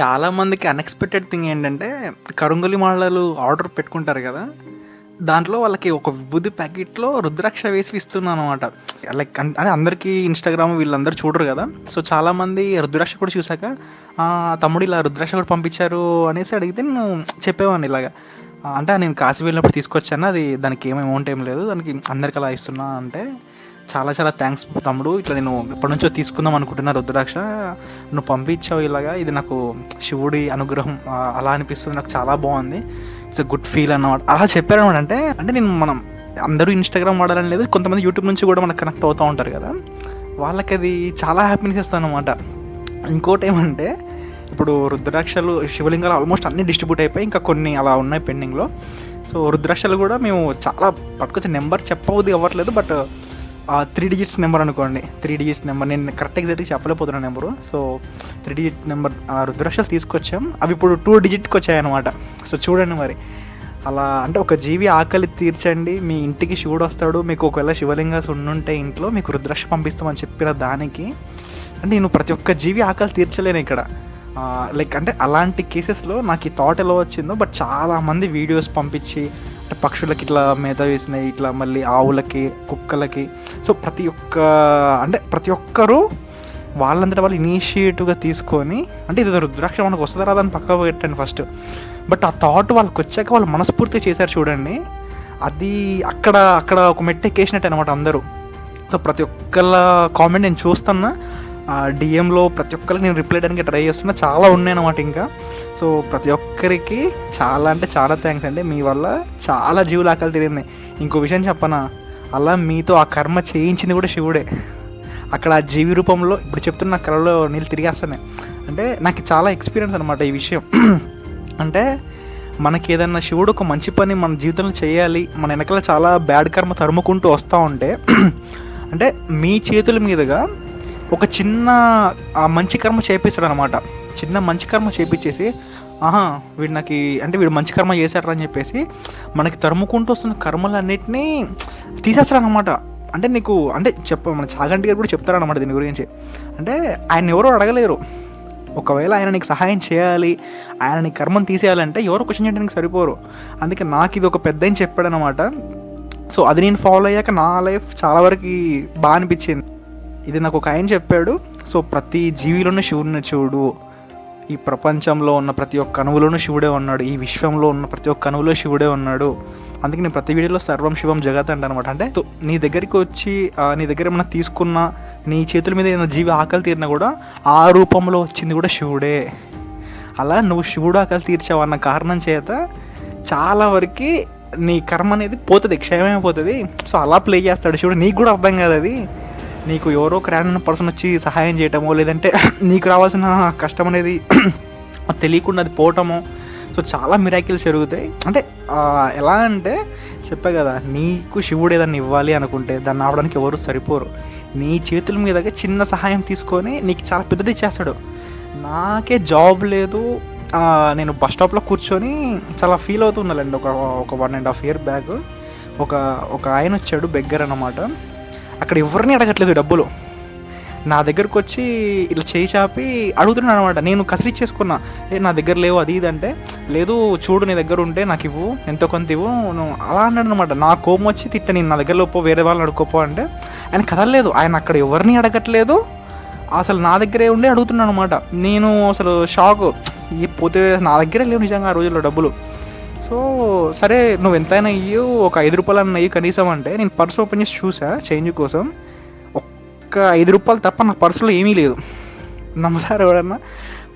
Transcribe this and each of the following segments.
చాలా మందికి unexpected thing ఏంటంటే కరుంగులి మాలలు ఆర్డర్ పెట్టుకుంటారు కదా దాంట్లో వాళ్ళకి ఒక విభూది ప్యాకెట్లో రుద్రాక్ష వేసి ఇస్తున్నాను అనమాట లైక్ అంటే అందరికీ ఇన్స్టాగ్రామ్ వీళ్ళందరూ చూడరు కదా సో చాలామంది రుద్రాక్ష కూడా చూసాక తమ్ముడు ఇలా రుద్రాక్ష కూడా పంపించారు అనేసి అడిగితే నేను చెప్పేవాడిని ఇలాగా. అంటే నేను కాశీ వెళ్ళినప్పుడు తీసుకొచ్చాను అది దానికి ఏం అమౌంట్ ఏం లేదు దానికి అందరికి అలా ఇస్తున్నా అంటే చాలా చాలా థ్యాంక్స్ తమ్ముడు. ఇట్లా నేను ఎప్పటి నుంచో తీసుకుందాం అనుకుంటున్నా రుద్రాక్ష. నువ్వు పంపించావు ఇలాగా. ఇది నాకు శివుడి అనుగ్రహం అలా అనిపిస్తుంది. నాకు చాలా బాగుంది. ఇట్స్ గుడ్ ఫీల్ అన్నమాట. అలా చెప్పారనమాట అంటే అంటే నేను మనం అందరూ ఇన్స్టాగ్రామ్ వాడాలని లేదు. కొంతమంది యూట్యూబ్ నుంచి కూడా మనకు కనెక్ట్ అవుతూ ఉంటారు కదా. వాళ్ళకి అది చాలా హ్యాపీనెస్ ఇస్తాను అనమాట ఇంకోటి ఏమంటే ఇప్పుడు రుద్రాక్షలు శివలింగాలు ఆల్మోస్ట్ అన్ని డిస్ట్రిబ్యూట్ అయిపోయి ఇంకా కొన్ని అలా ఉన్నాయి పెండింగ్లో సో రుద్రాక్షలు కూడా మేము చాలా పట్టుకొచ్చే నెంబర్ చెప్పవద్దు అవ్వట్లేదు బట్ త్రీ డిజిట్స్ నెంబర్ అనుకోండి. త్రీ డిజిట్స్ నెంబర్ నేను కరెక్ట్ ఎగ్జాక్ట్గా చెప్పలేకపోతున్నా number so three digit number రుద్రాక్షలు తీసుకొచ్చాం. అవి ఇప్పుడు టూ డిజిట్కి వచ్చాయన్నమాట. సో చూడండి మరి. అలా అంటే ఒక జీవి ఆకలి తీర్చండి. మీ ఇంటికి శివుడు వస్తాడు. మీకు ఒకవేళ శివలింగాస్ ఉండుంటే ఇంట్లో మీకు రుద్రాక్ష పంపిస్తామని చెప్పిన దానికి అంటే నేను ప్రతి ఒక్క జీవి ఆకలి తీర్చలేను ఇక్కడ. లైక్ అంటే అలాంటి కేసెస్లో నాకు ఈ థాట్ ఎలా వచ్చిందో బట్ చాలా మంది వీడియోస్ పంపించి పక్షులకి ఇట్లా మేత వేసినాయి ఇట్లా మళ్ళీ ఆవులకి కుక్కలకి. సో ప్రతి ఒక్క అంటే ప్రతి ఒక్కరూ వాళ్ళంతటా వాళ్ళు ఇనిషియేటివ్గా తీసుకొని అంటే ఇది రుద్రాక్ష మనకు వస్తుందా రాదా అని పక్కకు పెట్టండి ఫస్ట్. బట్ ఆ థాట్ వాళ్ళకి వచ్చాక వాళ్ళు మనస్ఫూర్తిగా చేశారు చూడండి. అది అక్కడ అక్కడ ఒక మెట్టు ఎక్కేసినట్టు అనమాట అందరూ. సో ప్రతి ఒక్కళ్ళ కామెంట్ నేను చూస్తున్నా. డిఎంలో ప్రతి ఒక్కరికి నేను రిప్లై చేయడానికి ట్రై చేస్తున్నా. చాలా ఉన్నాయి అనమాట ఇంకా. సో ప్రతి ఒక్కరికి చాలా అంటే చాలా థ్యాంక్స్ అండి. మీ వల్ల చాలా జీవులు ఆకలి తిరిగింది ఇంకో విషయం చెప్పనా? అలా మీతో ఆ కర్మ చేయించింది కూడా శివుడే. అక్కడ ఆ జీవి రూపంలో ఇప్పుడు చెప్తున్న కళలో నీళ్ళు తిరిగేస్తానే. అంటే నాకు చాలా ఎక్స్పీరియన్స్ అనమాట ఈ విషయం. అంటే మనకి ఏదన్నా శివుడు ఒక మంచి పని మన జీవితంలో చేయాలి మన వెనకాల చాలా బ్యాడ్ కర్మ తరుముకుంటూ వస్తూ ఉంటే అంటే మీ చేతుల మీదుగా ఒక చిన్న ఆ మంచి కర్మ చేపిస్తాడు అనమాట చిన్న మంచి కర్మ చేపించేసి ఆహా వీడు నాకు అంటే వీడు మంచి కర్మ చేశాడు అని చెప్పేసి మనకి తరుముకుంటూ వస్తున్న కర్మలన్నిటినీ తీసేస్తాడు అనమాట అంటే నీకు అంటే చెప్ప మన చాగంటి గారు కూడా చెప్తారనమాట దీని గురించి. అంటే ఆయన ఎవరో అడగలేరు. ఒకవేళ ఆయన నీకు సహాయం చేయాలి ఆయన నీ కర్మను తీసేయాలంటే ఎవరు క్వశ్చన్ చేయడానికి సరిపోరు. అందుకే నాకు ఇది ఒక పెద్ద అని చెప్పాడనమాట. సో అది నేను ఫాలో అయ్యాక నా లైఫ్ చాలా వరకు బాగా అనిపించింది. ఇది నాకు ఒక ఆయన చెప్పాడు. సో ప్రతి జీవిలోనూ శివుడిని చూడు. ఈ ప్రపంచంలో ఉన్న ప్రతి ఒక్క అణువులోనూ శివుడే ఉన్నాడు. ఈ విశ్వంలో ఉన్న ప్రతి ఒక్క అణువులో శివుడే ఉన్నాడు. అందుకే నేను ప్రతి వీడియోలో సర్వం శివం జగత్ అంట అనమాట అంటే నీ దగ్గరికి వచ్చి ఆ, నీ దగ్గర ఏమైనా తీసుకున్న నీ చేతుల మీద ఏమైనా జీవి ఆకలి తీరినా కూడా ఆ రూపంలో వచ్చింది కూడా శివుడే. అలా నువ్వు శివుడు ఆకలి తీర్చావు అన్న కారణం చేత చాలా వరకు నీ కర్మ అనేది పోతుంది క్షయమైపోతుంది సో అలా ప్లే చేస్తాడు శివుడు. నీకు కూడా అర్థం కాదు అది. నీకు ఎవరో ఒక ర్యాండమ్ పర్సన్ వచ్చి సహాయం చేయటమో లేదంటే నీకు రావాల్సిన కష్టం అనేది తెలియకుండా అది పోవటమో. సో చాలా మిరాకిల్స్ జరుగుతాయి. అంటే ఎలా అంటే చెప్పా కదా నీకు శివుడు ఏదన్నా ఇవ్వాలి అనుకుంటే దాన్ని ఆవడానికి ఎవరు సరిపోరు. నీ చేతుల మీదగా చిన్న సహాయం తీసుకొని నీకు చాలా పెద్దది ఇచ్చేస్తాడు నాకే జాబ్ లేదు. నేను బస్ స్టాప్లో కూర్చొని చాలా ఫీల్ అవుతున్నానండి ఒక ఒక one and half year back ఒక ఒక ఆయన వచ్చాడు బెగ్గర్ అనమాట అక్కడ ఎవరిని అడగట్లేదు డబ్బులు. నా దగ్గరకు వచ్చి ఇట్లా చేయి చాపి అడుగుతున్నాడు అనమాట నేను కసిరిచ్చేసుకున్నా. ఏ నా దగ్గర లేవు అది ఇది అంటే లేదు చూడు నీ దగ్గర ఉంటే నాకు ఇవ్వు ఎంతో కొంత ఇవ్వు నువ్వు అలా అన్నాడు అనమాట నా కోపం వచ్చి తిట్ట నేను నా దగ్గర లోపో వేరే వాళ్ళని అడుకోపో అంటే ఆయన కదలలేదు. ఆయన అక్కడ ఎవరిని అడగట్లేదు అసలు నా దగ్గరే ఉండి అడుగుతున్నాను అనమాట నేను అసలు షాక్. పోతే నా దగ్గరే లేవు నిజంగా ఆ రోజుల్లో డబ్బులు. సో సరే నువ్వు ఎంతైనా ఇయ్యు ఒక ఐదు రూపాయలు అన్న ఇయ్యి కనీసం అంటే నేను పర్స్ ఓపెన్ చేసి చూసా చేంజ్ కోసం. ఒక్క ఐదు రూపాయలు తప్ప నా పర్సులో ఏమీ లేదు. నమ్మసారు ఎవడన్నా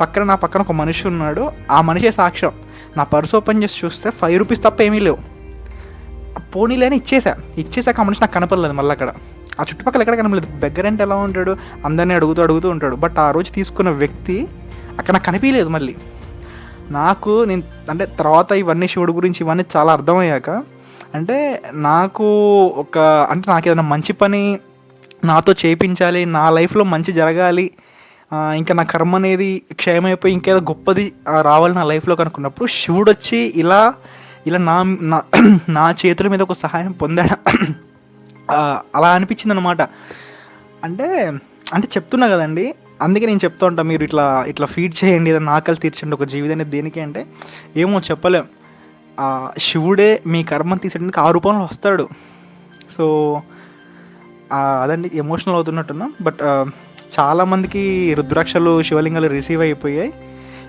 పక్కన నా పక్కన ఒక మనిషి ఉన్నాడు. ఆ మనిషే సాక్ష్యం. నా పర్స్ ఓపెన్ చేసి చూస్తే ఫైవ్ రూపీస్ తప్ప ఏమీ లేవు. పోనీలేని ఇచ్చేసా. ఇచ్చేసాక ఆ మనిషి నాకు కనపడలేదు మళ్ళీ అక్కడ. ఆ చుట్టుపక్కల ఎక్కడ కనపడలేదు. బెగ్గర్ అంటే ఎలా ఉంటాడు? అందరినీ అడుగుతూ అడుగుతూ ఉంటాడు. బట్ ఆ రోజు తీసుకున్న వ్యక్తి అక్కడ నాకు కనిపించలేదు మళ్ళీ. నాకు నేను అంటే తర్వాత ఇవన్నీ శివుడు గురించి ఇవన్నీ చాలా అర్థమయ్యాక అంటే నాకు ఒక అంటే నాకు ఏదైనా మంచి పని నాతో చేయించాలి నా లైఫ్లో మంచి జరగాలి ఇంకా నా కర్మ అనేది క్షయమైపోయి ఇంకేదో గొప్పది రావాలి నా లైఫ్లో కనుక్కున్నప్పుడు శివుడు వచ్చి ఇలా ఇలా నా నా- నా చేతుల మీద ఒక సహాయం పొందాడు? అలా అనిపించింది అనమాట అంటే అంటే చెప్తున్నా కదండి అందుకే నేను చెప్తా ఉంటా మీరు ఇట్లా ఇట్లా ఫీడ్ చేయండి ఏదైనా ఆకలి తీర్చండి ఒక జీవితం అనేది దేనికి అంటే ఏమో చెప్పలేం. శివుడే మీ కర్మ తీసేయడానికి ఆ రూపంలో వస్తాడు. సో అదండి ఎమోషనల్ అవుతున్నట్టున్నా. బట్ చాలామందికి రుద్రాక్షలు శివలింగాలు రిసీవ్ అయిపోయాయి.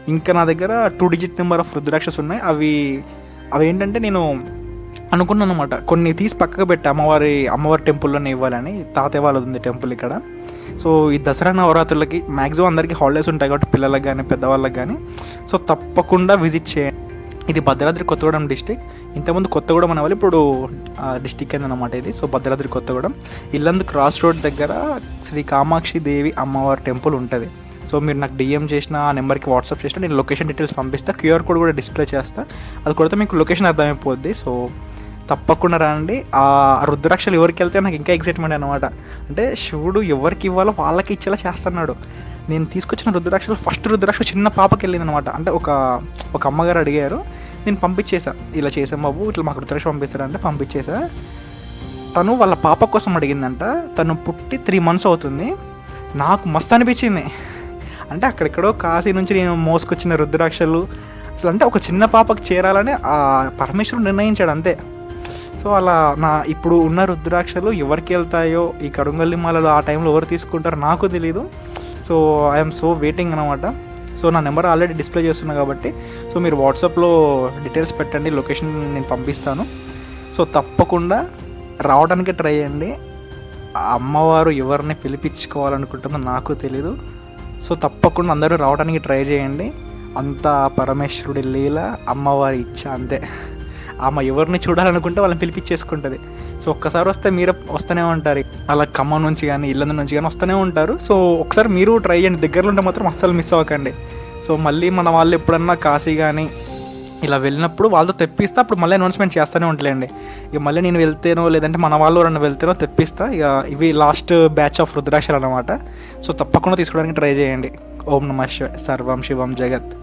ఇంకా నా దగ్గర two digit number of rudrakshas ఉన్నాయి. అవి అవి ఏంటంటే నేను అనుకున్నాను అనమాట కొన్ని తీసి పక్కకు పెట్టి అమ్మవారి అమ్మవారి టెంపుల్లోనే ఇవ్వాలని. తాతయ్య వాళ్ళది ఉంది టెంపుల్ ఇక్కడ. సో ఈ దసరా నవరాత్రులకి మ్యాక్సిమం అందరికీ హాలిడేస్ ఉంటాయి కాబట్టి పిల్లలకు కానీ పెద్దవాళ్ళకి కానీ సో తప్పకుండా విజిట్ చేయండి. ఇది భద్రాద్రి కొత్తగూడెం డిస్టిక్. ఇంతకుముందు కొత్తగూడెం అనేవాళ్ళు ఇప్పుడు డిస్టిక్ అయింది అనమాట ఇది. So Bhadradri Kothagudem. Yellandu cross road దగ్గర శ్రీ కామాక్షి దేవి అమ్మవారి టెంపుల్ ఉంటుంది. సో మీరు నాకు డిఎం చేసిన ఆ నెంబర్కి వాట్సాప్ చేసిన నేను లొకేషన్ డీటెయిల్స్ పంపిస్తా. క్యూఆర్ కోడ్ కూడా డిస్ప్లే చేస్తా. అది కొడితే మీకు లొకేషన్ అర్థమైపోద్ది. సో తప్పకుండా రండి ఆ రుద్రాక్షలు ఎవరికి వెళ్తే నాకు ఇంకా ఎక్సైట్మెంట్ అనమాట అంటే శివుడు ఎవరికి ఇవ్వాలో వాళ్ళకి ఇచ్చేలా చేస్తున్నాడు. నేను తీసుకొచ్చిన రుద్రాక్షలు ఫస్ట్ రుద్రాక్ష చిన్న పాపకి వెళ్ళింది అనమాట అంటే ఒక ఒక అమ్మగారు అడిగారు. నేను పంపించేసా. ఇలా చేసాం బాబు ఇట్లా మాకు రుద్రాక్ష పంపిస్తారంటే పంపించేసా. తను వాళ్ళ పాప కోసం అడిగిందంట. తను పుట్టి త్రీ మంత్స్ అవుతుంది. నాకు మస్తు అనిపించింది. అంటే అక్కడెక్కడో కాశీ నుంచి నేను మోసుకొచ్చిన రుద్రాక్షలు. అసలు అంటే ఒక చిన్న పాపకు చేరాలని ఆ పరమేశ్వరుడు నిర్ణయించాడు అంతే. సో అలా నా ఇప్పుడు ఉన్న రుద్రాక్షలు ఎవరికి వెళ్తాయో ఈ కరుంగల్లి మాలలు ఆ టైంలో ఎవరు తీసుకుంటారో నాకు తెలియదు సో ఐఎమ్ సో వెయిటింగ్ అనమాట సో నా నెంబర్ ఆల్రెడీ డిస్ప్లే చేస్తున్నా కాబట్టి సో మీరు వాట్సాప్లో డీటెయిల్స్ పెట్టండి లొకేషన్ నేను పంపిస్తాను. సో తప్పకుండా రావడానికి ట్రై చేయండి. అమ్మవారు ఎవరిని పిలిపించుకోవాలనుకుంటుందో నాకు తెలీదు. సో తప్పకుండా అందరూ రావడానికి ట్రై చేయండి. అంత పరమేశ్వరుడి లీల అమ్మవారి ఇచ్చ అంతే. ఆమె ఎవరిని చూడాలనుకుంటే వాళ్ళని పిలిపించేసుకుంటుంది. సో ఒక్కసారి వస్తే మీరే వస్తూనే ఉంటారు. అలా ఖమ్మం నుంచి కానీ ఇల్లందు నుంచి కానీ వస్తూనే ఉంటారు. సో ఒకసారి మీరు ట్రై చేయండి. దగ్గరలో ఉంటే మాత్రం అస్సలు మిస్ అవ్వకండి. సో మళ్ళీ మన వాళ్ళు ఎప్పుడన్నా కాశీ కానీ ఇలా వెళ్ళినప్పుడు వాళ్ళతో తెప్పిస్తా. అప్పుడు మళ్ళీ అనౌన్స్మెంట్ చేస్తూనే ఉంటలేండి. ఇక మళ్ళీ నేను వెళ్తేనో లేదంటే మన వాళ్ళు రెండు వెళ్తేనో తెప్పిస్తా. ఇక ఇవి లాస్ట్ బ్యాచ్ ఆఫ్ రుద్రాక్షలు అనమాట సో తప్పకుండా తీసుకోవడానికి ట్రై చేయండి. ఓం నమ శివ సర్వం శివం జగత్.